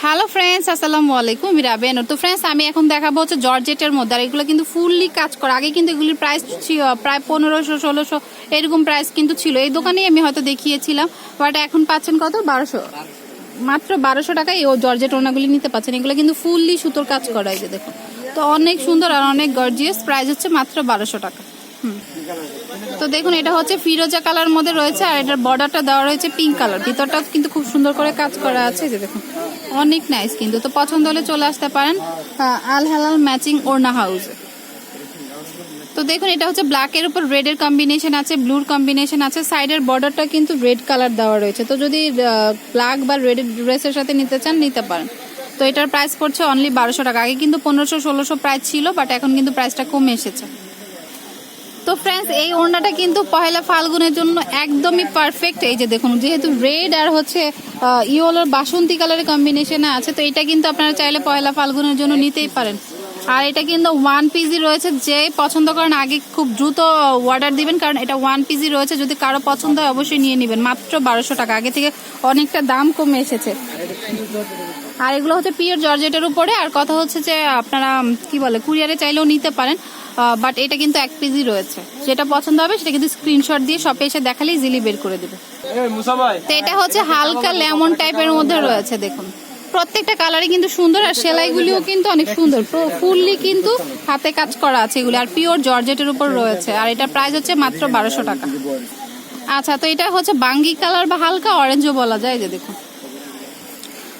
Hello friends আসসালামু আলাইকুম মিরা মিরাবেন তো ফ্রেন্ডস আমি এখন দেখাবো হচ্ছে জর্জেটের মধ্যে, আর এগুলো কিন্তু ফুললি কাজ করা। আগে কিন্তু এগুলির প্রাইস প্রায় পনেরোশো, ষোলোশো, এরকম প্রাইস কিন্তু ছিল। এই দোকানেই আমি হয়তো দেখিয়েছিলাম বাট এখন পাচ্ছেন কত? বারোশো। মাত্র বারোশো টাকায় ও জর্জেট ওনাগুলি নিতে পাচ্ছেন। এগুলো কিন্তু ফুললি সুতোর কাজ করা, এই যে দেখুন। তো অনেক সুন্দর আর অনেক গর্জিয়াস প্রাইস হচ্ছে মাত্র বারোশো টাকা। তো দেখুন, এটা হচ্ছে ফিরোজা কালার মধ্যে রয়েছে, আর এটার বর্ডারটা দেওয়া রয়েছে পিঙ্ক কালার ভিতরটা কিন্তু খুব সুন্দর করে কাজ করা আছে যে দেখুন। অনেক নাইস কিন্তু তো পছন্দ হলে চলে আসতে পারেন আল হালাল ম্যাচিং ওড়না হাউসে তো দেখুন, এটা হচ্ছে ব্ল্যাকের উপর রেডের কম্বিনেশন আছে ব্লুর কম্বিনেশন আছে সাইডের বর্ডারটা কিন্তু রেড কালার দেওয়া রয়েছে। তো যদি ব্ল্যাক বা রেড ড্রেসের সাথে নিতে চান, নিতে পারেন। তো এটার প্রাইস পড়ছে অনলি বারোশো টাকা। আগে কিন্তু পনেরোশো, ষোলোশো প্রাইস ছিল বাট এখন কিন্তু প্রাইসটা কমে এসেছে। তো ফ্রেন্ডস এই ওড়নাটা কিন্তু পহেলা ফাল্গুনের জন্য একদমই পারফেক্ট এই যে দেখুন, যেহেতু রেড আর হচ্ছে ইয়োলোর বাসন্তী কালারের কম্বিনেশনে আছে, তো এটা কিন্তু আপনারা চাইলে পহেলা ফাল্গুনের জন্য নিতেই পারেন। আর এটা কিন্তু ওয়ান পিজি রয়েছে যে পছন্দ করেন আগে খুব দ্রুত অর্ডার দিবেন কারণ এটা ওয়ান পিজি রয়েছে যদি কারও পছন্দ হয় অবশ্যই নিয়ে নেবেন মাত্র বারোশো টাকা। আগে থেকে অনেকটা দাম কমে এসেছে। আর এগুলো হচ্ছে পিওর জর্জেটের উপরে আর কথা হচ্ছে যে আপনারা কি বলে কুরিয়ারে চাইলেও নিতে পারেন বাট এটা কিন্তু এক পিজি রয়েছে। যেটা পছন্দ হবে সেটা কিন্তু স্ক্রিনশট দিয়ে শপে এসে দেখালেই জিলি বের করে দেবে। তো এটা হচ্ছে হালকা লেমন টাইপের মধ্যে রয়েছে দেখুন। প্রত্যেকটা কালারে কিন্তু সুন্দর আর সেলাইগুলিও কিন্তু অনেক সুন্দর। ফুললি কিন্তু হাতে কাজ করা আছে এগুলি, আর পিওর জর্জেটের উপর রয়েছে। আর এটা প্রাইস হচ্ছে মাত্র বারোশো টাকা। আচ্ছা তো এটা হচ্ছে বাঙ্গি কালার বা হালকা অরেঞ্জও বলা যায় যে দেখুন।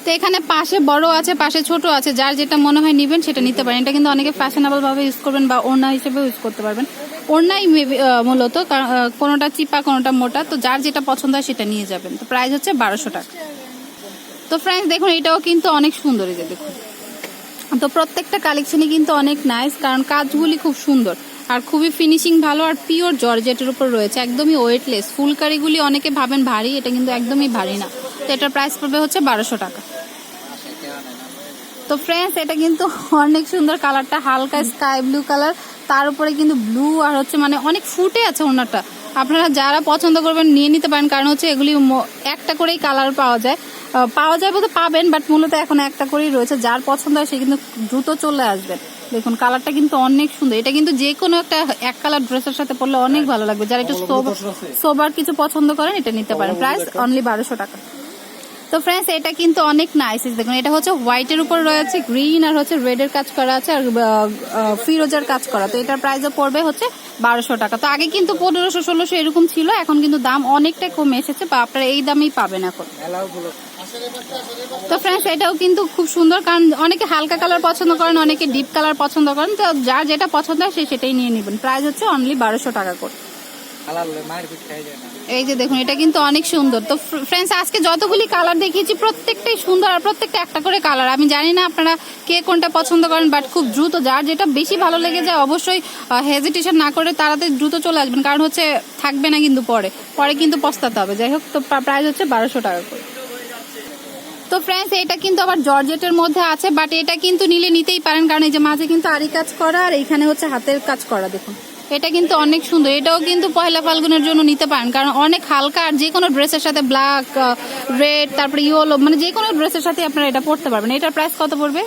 তো এখানে পাশে বড় আছে, পাশে ছোট আছে, যার যেটা মনে হয় নিবেন সেটা নিতে পারেন। এটা কিন্তু অনেকে ফ্যাশনেবল ভাবে ইউজ করবেন বা ওড়না হিসেবে ইউজ করতে পারবেন। ওড়নাই মূলত কোনোটা চিপা, কোনোটা মোটা, তো যার যেটা পছন্দ হয় সেটা নিয়ে যাবেন। তো প্রাইস হচ্ছে বারোশো টাকা। তো ফ্রেন্ডস দেখুন, এটাও কিন্তু অনেক সুন্দর এই যে দেখুন। তো প্রত্যেকটা কালেকশনই কিন্তু অনেক নাইস কারণ কাজগুলি খুব সুন্দর। আর খুবই ফিনিশিং ভালো আর পিওর জর্জেটের উপর রয়েছে, একদমই ওয়েটলেস ফুলকারিগুলি অনেকে ভাবেন ভারী, এটা কিন্তু একদমই ভারী না। তো এটার প্রাইস পড়বে হচ্ছে বারোশো টাকা। তো ফ্রেন্ডস এটা কিন্তু অনেক সুন্দর কালারটা হালকা স্কাই ব্লু কালার তার উপরে কিন্তু ব্লু আর হচ্ছে মানে অনেক ফুটে আছে ওনারটা আপনারা যারা পছন্দ করবেন নিয়ে নিতে পারেন কারণ হচ্ছে এগুলি একটা করেই কালার পাওয়া যায়। পাওয়া যায় বলতে পাবেন বাট মূলত এখন একটা করেই রয়েছে। যার পছন্দ হয় সে কিন্তু দ্রুত চলে আসবেন দেখুন কালারটা কিন্তু অনেক সুন্দর। এটা কিন্তু যে কোনো একটা এক কালার ড্রেসের সাথে পরলে অনেক ভালো লাগবে। যারা একটু সোবার কিছু পছন্দ করেন এটা নিতে পারেন। প্রাইস অনলি বারোশো টাকা। তো ফ্রেন্ডস এটা কিন্তু অনেক নাইস দেখুন, এটা হচ্ছে হোয়াইটের উপর রয়েছে গ্রিন আর হচ্ছে রেড এর কাজ করা আছে আর ফিরোজার কাজ করা। তো এটার প্রাইসও পড়বে হচ্ছে বারোশো টাকা। তো আগে কিন্তু পনেরোশো, ষোলোশো এরকম ছিল, এখন কিন্তু দাম অনেকটা কমে এসেছে, বা আপনারা এই দামেই পাবেন এখন। তো ফ্রেন্ডস এটাও কিন্তু খুব সুন্দর, কারণ অনেকে হালকা কালার পছন্দ করেন, অনেকে ডিপ কালার পছন্দ করেন, তো যার যেটা পছন্দ হয় সে সেটাই নিয়ে নেবেন। প্রাইস হচ্ছে অনলি বারোশো টাকা করে। এই যে দেখুন, এটা কিন্তু অনেক সুন্দর। তো ফ্রেন্ডস আজকে যতগুলি কালার দেখিয়েছি, প্রত্যেকটাই সুন্দর আর প্রত্যেকটা একটা করে কালার। আমি জানি না আপনারা কে কোনটা পছন্দ করেন বাট খুব দ্রুত, যার যেটা বেশি ভালো লেগে যায়, অবশ্যই হেজিটেশন না করে তাড়াতাড়ি দ্রুত চলে আসবেন। কারণ হচ্ছে, থাকবে না কিন্তু পরে। পরে কিন্তু পস্তাতে হবে। যাই হোক, তো প্রাইস হচ্ছে বারোশো টাকা করে। তো ফ্রেন্ডস এটা কিন্তু আবার জর্জেটের মধ্যে আছে বাট এটা কিন্তু নিলে নিতেই পারেন। কারণ এই যে মাঝে কিন্তু আরি কাজ করা, আর এখানে হচ্ছে হাতের কাজ করা, দেখুন। এটা কিন্তু অনেক সুন্দর। এটাও কিন্তু পয়লা ফাল্গুনের জন্য নিতে পারেন। কারণ অনেক হালকা আর যে কোনো ড্রেসের সাথে ব্ল্যাক রেড তারপরে ইয়েলো মানে যে কোনো ড্রেসের সাথে আপনারা এটা পরতে পারবেন। এটার প্রাইস কত পড়বে?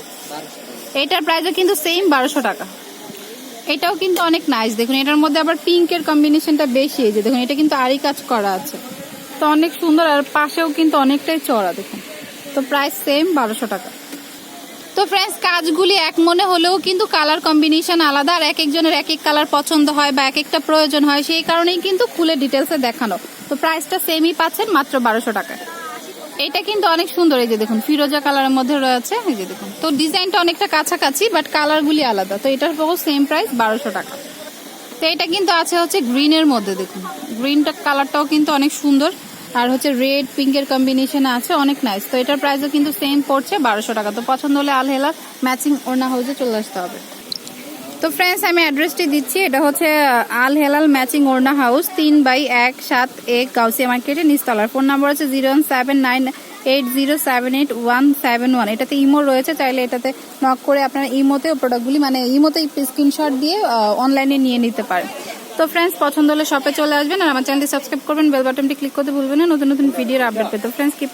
এটার প্রাইসও কিন্তু সেম বারোশো টাকা। এটাও কিন্তু অনেক নাইস দেখুন, এটার মধ্যে আবার পিঙ্কের কম্বিনেশনটা বেশি। এই যে দেখুন, এটা কিন্তু আরই কাজ করা আছে। তো অনেক সুন্দর, আর পাশেও কিন্তু অনেকটাই চড়া দেখুন। তো প্রাইস সেম বারোশো টাকা। তো ফ্রেন্ডস কাজগুলি এক মনে হলেও কিন্তু কালার কম্বিনেশন আলাদা আর এক একজনের এক এক কালার পছন্দ হয় বা এক একটা প্রয়োজন হয়, সেই কারণেই কিন্তু খুলে ডিটেলসে দেখানো। তো প্রাইসটা সেমই পাচ্ছেন মাত্র বারোশো টাকা এটা কিন্তু অনেক সুন্দর, এই যে দেখুন, ফিরোজা কালারের মধ্যে রয়েছে, এই যে দেখুন। তো ডিজাইনটা অনেকটা কাছাকাছি বাট কালারগুলি আলাদা, তো এটার পুরো সেম প্রাইস বারোশো টাকা। তো এটা কিন্তু আছে হচ্ছে গ্রিনের মধ্যে, দেখুন। গ্রিনটা কালারটাও কিন্তু অনেক সুন্দর। আর হচ্ছে রেড পিঙ্কের কম্বিনেশন আছে, অনেক নাইস তো এটার প্রাইসও কিন্তু সেম পড়ছে, বারোশো টাকা। তো পছন্দ হলে আলহেলা ম্যাচিং ওড়না হাউসে চলে আসতে হবে। তো ফ্রেন্ডস আমি অ্যাড্রেসটি দিচ্ছি। এটা হচ্ছে আল হেলাল ম্যাচিং ওড়না হাউস তিন বাই এক, সাত এক গাউসিয়া মার্কেটে নিচতলার। ফোন নাম্বার হচ্ছে zero one seven nine eight zero seven eight one seven one এটাতে ইমো রয়েছে, চাইলে এটাতে নক করে আপনারা ইমোতেও প্রোডাক্টগুলি মানে ইমোতে স্ক্রিনশট দিয়ে অনলাইনে নিয়ে নিতে পারেন। তো ফ্রেন্ডস পছন্দ হলে শপে চলে আসবেন আর আমার চ্যানেলটি সাবস্ক্রাইব করবেন বেল বাটনটি ক্লিক করতে ভুলবেন না, নতুন নতুন ভিডিওর আপডেট পেতে। ফ্রেন্ডস কি